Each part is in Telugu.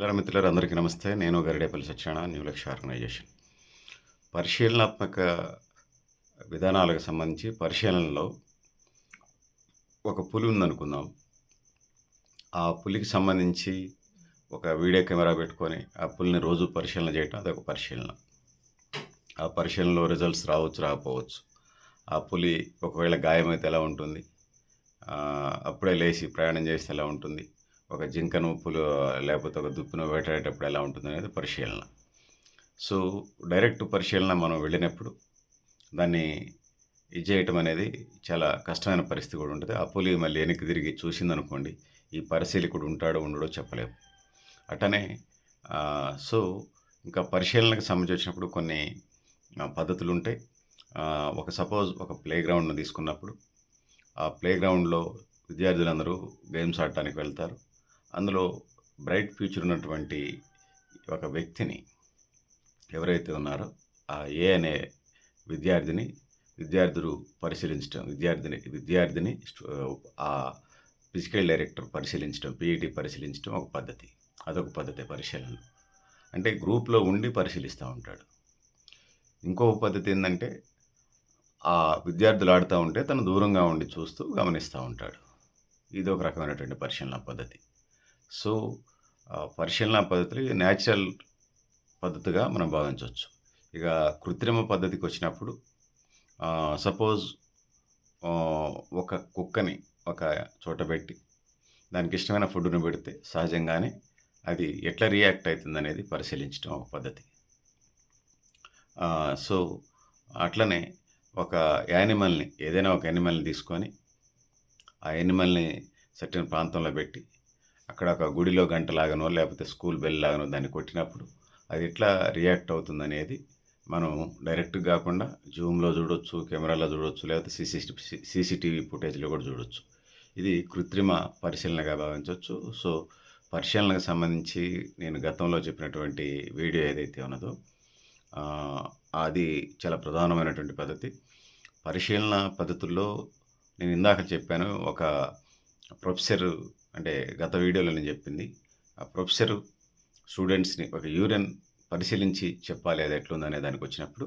పిల్లల మిత్రులారు అందరికీ నమస్తే. నేను గరిడేపల్లి సత్యనారాయణ న్యూ లక్ష ఆర్గనైజేషన్. పరిశీలనాత్మక విధానాలకు సంబంధించి పరిశీలనలో ఒక పులి ఉందనుకుందాం. ఆ పులికి సంబంధించి ఒక వీడియో కెమెరా పెట్టుకొని ఆ పులిని రోజు పరిశీలన చేయటం అదొక పరిశీలన. ఆ పరిశీలనలో రిజల్ట్స్ రావచ్చు రాకపోవచ్చు. ఆ పులి ఒకవేళ గాయమైతే ఎలా ఉంటుంది? అప్పుడే లేచి ప్రయాణం చేస్తే ఎలా ఉంటుంది? ఒక జింకను పులు లేకపోతే ఒక దుప్పును వేటాడేటప్పుడు ఎలా ఉంటుంది అనేది పరిశీలన. సో డైరెక్ట్ పరిశీలన మనం వెళ్ళినప్పుడు దాన్ని ఇది చేయటం అనేది చాలా కష్టమైన పరిస్థితి కూడా ఉంటుంది. ఆ పులి మళ్ళీ వెనక్కి తిరిగి చూసిందనుకోండి ఈ పరిశీలకుడు ఉంటాడో ఉండడో చెప్పలేము. అట్టనే సో ఇంకా పరిశీలనకు సంబంధించి వచ్చినప్పుడు కొన్ని పద్ధతులు ఉంటాయి. ఒక సపోజ్ ఒక ప్లే గ్రౌండ్ను తీసుకున్నప్పుడు ఆ ప్లే గ్రౌండ్లో విద్యార్థులందరూ గేమ్స్ ఆడటానికి వెళ్తారు. అందులో బ్రైట్ ఫ్యూచర్ ఉన్నటువంటి ఒక వ్యక్తిని ఎవరైతే ఉన్నారో ఆ ఏ అనే విద్యార్థిని విద్యార్థులు పరిశీలించడం విద్యార్థిని విద్యార్థిని ఆ ఫిజికల్ డైరెక్టర్ పరిశీలించడం పీఈటీ పరిశీలించడం ఒక పద్ధతి. అదొక పద్ధతి పరిశీలన అంటే గ్రూప్లో ఉండి పరిశీలిస్తూ ఉంటాడు. ఇంకో పద్ధతి ఏంటంటే ఆ విద్యార్థులు ఆడుతూ ఉంటే తను దూరంగా ఉండి చూస్తూ గమనిస్తూ ఉంటాడు. ఇది ఒక రకమైనటువంటి పరిశీలన పద్ధతి. సో పరిశీలన పద్ధతులు న్యాచురల్ పద్ధతిగా మనం భావించవచ్చు. ఇక కృత్రిమ పద్ధతికి వచ్చినప్పుడు సపోజ్ ఒక కుక్కని ఒక చోట పెట్టి దానికి ఇష్టమైన ఫుడ్ను పెడితే సహజంగానే అది ఎట్లా రియాక్ట్ అవుతుంది అనేది పరిశీలించడం ఒక పద్ధతి. సో అట్లనే ఒక యానిమల్ని ఏదైనా ఒక యానిమల్ని తీసుకొని ఆ యానిమల్ని సర్టెన్ ప్రాంతంలో పెట్టి అక్కడ ఒక గుడిలో గంటలాగనో లేకపోతే స్కూల్ బెల్ లాగనో దాన్ని కొట్టినప్పుడు అది ఎట్లా రియాక్ట్ అవుతుంది అనేది మనం డైరెక్ట్ కాకుండా జూమ్లో చూడొచ్చు కెమెరాలో చూడొచ్చు లేకపోతే సీసీ సీసీటీవీ ఫుటేజ్లో కూడా చూడొచ్చు. ఇది కృత్రిమ పరిశీలనగా భావించవచ్చు సో పరిశీలనకు సంబంధించి నేను గతంలో చెప్పినటువంటి వీడియో ఏదైతే ఉన్నదో అది చాలా ప్రధానమైనటువంటి పద్ధతి. పరిశీలన పద్ధతుల్లో నేను ఇందాక చెప్పాను ఒక ప్రొఫెసర్ అంటే గత వీడియోలో నేను చెప్పింది ఆ ప్రొఫెసర్ స్టూడెంట్స్ని ఒక యూరిన్ పరిశీలించి చెప్పాలి అది ఎట్లుందనే దానికి వచ్చినప్పుడు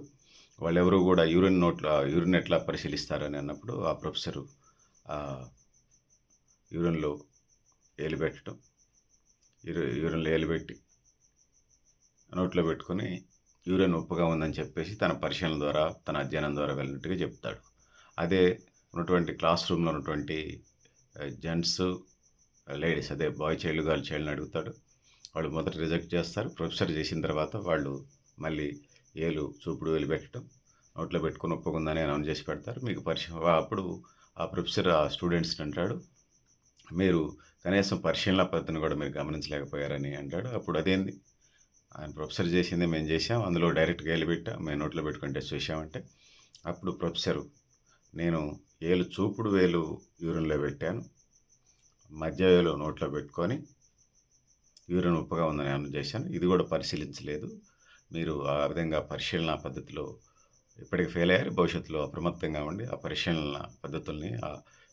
వాళ్ళెవరూ కూడా యూరిన్ నోట్లో యూరిన్ ఎట్లా పరిశీలిస్తారని అన్నప్పుడు ఆ ప్రొఫెసరు యూరిన్లో ఏలు పెట్టడం యూరిన్లో ఏలు పెట్టి నోట్లో పెట్టుకొని యూరిన్ ఉప్పుగా ఉందని చెప్పేసి తన పరిశీలన ద్వారా తన అధ్యయనం ద్వారా వెళ్ళినట్టుగా చెప్తాడు. అదే ఉన్నటువంటి క్లాస్ రూమ్లో ఉన్నటువంటి జెంట్స్ లేడీస్ అదే బాయ్ చైల్డ్ గర్ల్ చైల్డ్ని అడుగుతాడు. వాళ్ళు మొదట రిజెక్ట్ చేస్తారు. ప్రొఫెసర్ చేసిన తర్వాత వాళ్ళు మళ్ళీ ఏలు చూపుడు వేలు పెట్టడం నోట్లో పెట్టుకుని ఒప్పుకుందని అనౌన్స్ చేసి పెడతారు. మీకు పరిచయం అప్పుడు ఆ ప్రొఫెసర్ ఆ స్టూడెంట్స్ని అంటాడు. మీరు కనీసం పరిశీలన పద్ధతిని కూడా మీరు గమనించలేకపోయారని అంటాడు. అప్పుడు అదేంది? ఆయన ప్రొఫెసర్ చేసింది మేము చేసాం అందులో డైరెక్ట్గా వెళ్ళి పెట్టాం. మేము నోట్లో పెట్టుకుని టెస్ట్ చేసామంటే అప్పుడు ప్రొఫెసరు నేను ఏలు చూపుడు వేలు యూరిన్లో పెట్టాను. మధ్య వేలు నోట్లో పెట్టుకొని యూరిన్ ఉప్పుగా ఉందని అను చేశాను. ఇది కూడా పరిశీలించలేదు. మీరు ఆ విధంగా పరిశీలన పద్ధతిలో ఇప్పటికి ఫెయిల్ అయ్యారు? భవిష్యత్తులో అప్రమత్తంగా ఉండి ఆ పరిశీలన పద్ధతుల్ని ఆ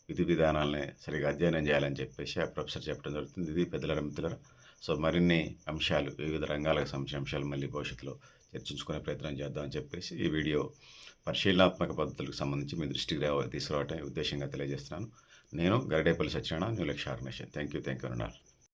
విధి విధానాలని సరిగా అధ్యయనం చేయాలని చెప్పేసి ఆ ప్రొఫెసర్ చెప్పడం జరుగుతుంది. ఇది పెద్దల మిత్రుల సో మరిన్ని అంశాలు వివిధ రంగాలకు సంబంధించిన అంశాలు మళ్ళీ భవిష్యత్తులో చర్చించుకునే ప్రయత్నం చేద్దామని చెప్పేసి ఈ వీడియో పరిశీలనాత్మక పద్ధతులకు సంబంధించి మీ దృష్టికి రావ- తీసుకురావటం ఉద్దేశంగా తెలియజేస్తున్నాను. నేను Garidepalli Satyanarayana new Lakshya organisation. Thank you thank you అన్నారు